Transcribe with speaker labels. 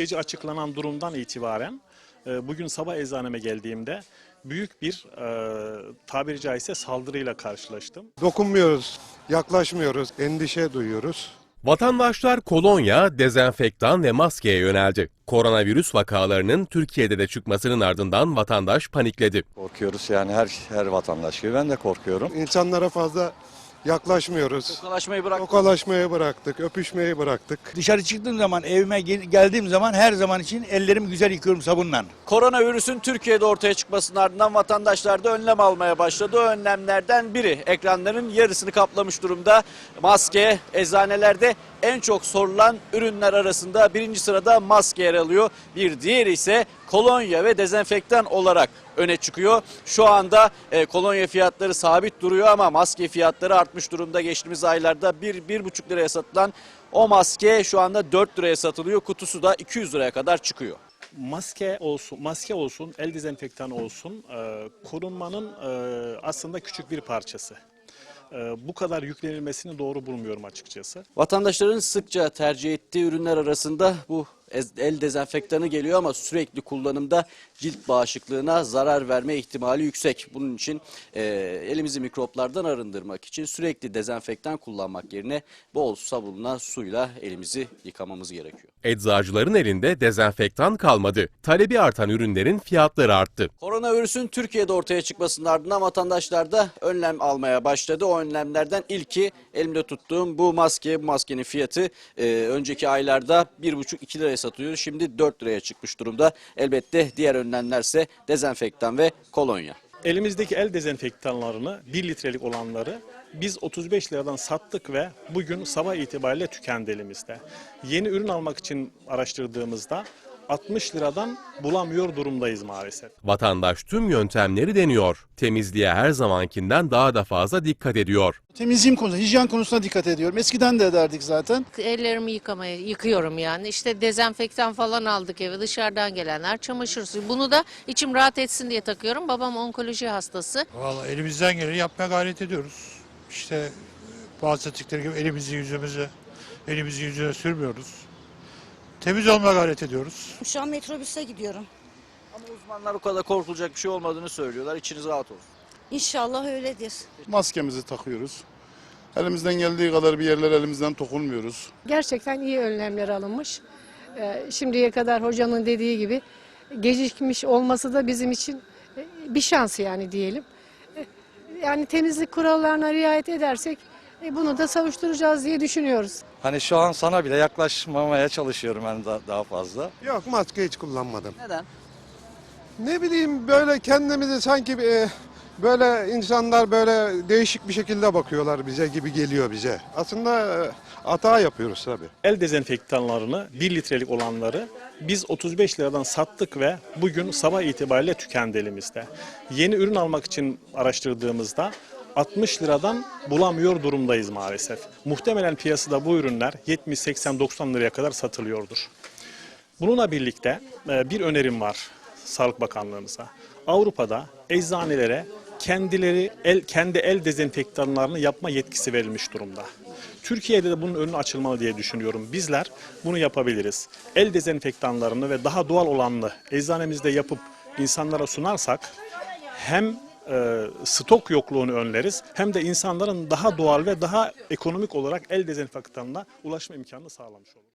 Speaker 1: gece açıklanan durumdan itibaren e, bugün sabah eczaneme geldiğimde büyük bir e, tabiri caizse saldırıyla karşılaştım.
Speaker 2: Dokunmuyoruz, yaklaşmıyoruz, endişe duyuyoruz.
Speaker 3: Vatandaşlar kolonya, dezenfektan ve maskeye yöneldi. Koronavirüs vakalarının Türkiye'de de çıkmasının ardından vatandaş panikledi.
Speaker 4: Korkuyoruz yani her her vatandaş gibi ben de korkuyorum.
Speaker 2: İnsanlara fazla yaklaşmıyoruz.
Speaker 5: Tokalaşmayı bırak.
Speaker 2: Tokalaşmayı bıraktık, öpüşmeyi bıraktık.
Speaker 6: Dışarı çıktığım zaman evime gel- geldiğim zaman her zaman için ellerimi güzel yıkıyorum sabunla.
Speaker 5: Koronavirüsün Türkiye'de ortaya çıkmasının ardından vatandaşlar da önlem almaya başladı. O önlemlerden biri ekranların yarısını kaplamış durumda. Maske eczanelerde en çok sorulan ürünler arasında birinci sırada maske yer alıyor. Bir diğeri ise kolonya ve dezenfektan olarak öne çıkıyor. Şu anda e, kolonya fiyatları sabit duruyor ama maske fiyatları artmış durumda. Geçtiğimiz aylarda 1-1,5 liraya satılan o maske şu anda 4 liraya satılıyor. Kutusu da 200 liraya kadar çıkıyor.
Speaker 1: Maske olsun, maske olsun, el dezenfektanı olsun e, korunmanın e, aslında küçük bir parçası. E, bu kadar yüklenilmesini doğru bulmuyorum açıkçası.
Speaker 5: Vatandaşların sıkça tercih ettiği ürünler arasında bu el dezenfektanı geliyor ama sürekli kullanımda cilt bağışıklığına zarar verme ihtimali yüksek. Bunun için e, elimizi mikroplardan arındırmak için sürekli dezenfektan kullanmak yerine bol sabunla suyla elimizi yıkamamız gerekiyor.
Speaker 3: Eczacıların elinde dezenfektan kalmadı. Talebi artan ürünlerin fiyatları arttı.
Speaker 5: Koronavirüsün Türkiye'de ortaya çıkmasının ardından vatandaşlar da önlem almaya başladı. O önlemlerden ilki elimde tuttuğum bu maske. Bu maskenin fiyatı e, önceki aylarda 1,5-2 liraya satılıyor. Şimdi 4 liraya çıkmış durumda. Elbette diğer önlemlerse dezenfektan ve kolonya.
Speaker 1: Elimizdeki el dezenfektanlarını 1 litrelik olanları biz 35 liradan sattık ve bugün sabah itibariyle tükendi elimizde. Yeni ürün almak için araştırdığımızda 60 liradan bulamıyor durumdayız maalesef.
Speaker 3: Vatandaş tüm yöntemleri deniyor. Temizliğe her zamankinden daha da fazla dikkat ediyor.
Speaker 7: Temizliğim konusunda, hijyen konusuna dikkat ediyorum. Eskiden de ederdik zaten.
Speaker 8: Ellerimi yıkamaya yıkıyorum yani. İşte dezenfektan falan aldık eve dışarıdan gelenler çamaşır suyu. Bunu da içim rahat etsin diye takıyorum. Babam onkoloji hastası.
Speaker 9: Vallahi elimizden geleni yapmaya gayret ediyoruz. İşte bahsettikleri gibi elimizi yüzümüze, elimizi yüzüne sürmüyoruz. Temiz olmaya gayret ediyoruz.
Speaker 10: Şu an metrobüse gidiyorum.
Speaker 5: Ama uzmanlar o kadar korkulacak bir şey olmadığını söylüyorlar. İçiniz rahat olsun.
Speaker 10: İnşallah öyledir.
Speaker 7: Maskemizi takıyoruz. Elimizden geldiği kadar bir yerler elimizden dokunmuyoruz.
Speaker 11: Gerçekten iyi önlemler alınmış. Ee, Şimdiye kadar hocanın dediği gibi gecikmiş olması da bizim için e, bir şans yani diyelim. Yani temizlik kurallarına riayet edersek e, bunu da savuşturacağız diye düşünüyoruz.
Speaker 4: Hani şu an sana bile yaklaşmamaya çalışıyorum ben da- daha fazla.
Speaker 2: Yok maske hiç kullanmadım.
Speaker 5: Neden?
Speaker 2: Ne bileyim böyle kendimizi sanki e, böyle insanlar böyle değişik bir şekilde bakıyorlar bize gibi geliyor bize. Aslında e, hata yapıyoruz tabii.
Speaker 1: El dezenfektanlarını 1 litrelik olanları biz 35 liradan sattık ve bugün sabah itibariyle tükendi elimizde. Yeni ürün almak için araştırdığımızda 60 liradan bulamıyor durumdayız maalesef. Muhtemelen piyasada bu ürünler 70, 80, 90 liraya kadar satılıyordur. Bununla birlikte e, bir önerim var Sağlık Bakanlığımıza. Avrupa'da eczanelere kendileri el kendi el dezenfektanlarını yapma yetkisi verilmiş durumda. Türkiye'de de bunun önü açılmalı diye düşünüyorum. Bizler bunu yapabiliriz. El dezenfektanlarını ve daha doğal olanını eczanemizde yapıp insanlara sunarsak hem e, stok yokluğunu önleriz hem de insanların daha doğal ve daha ekonomik olarak el dezenfektanına ulaşma imkanını sağlamış oluruz.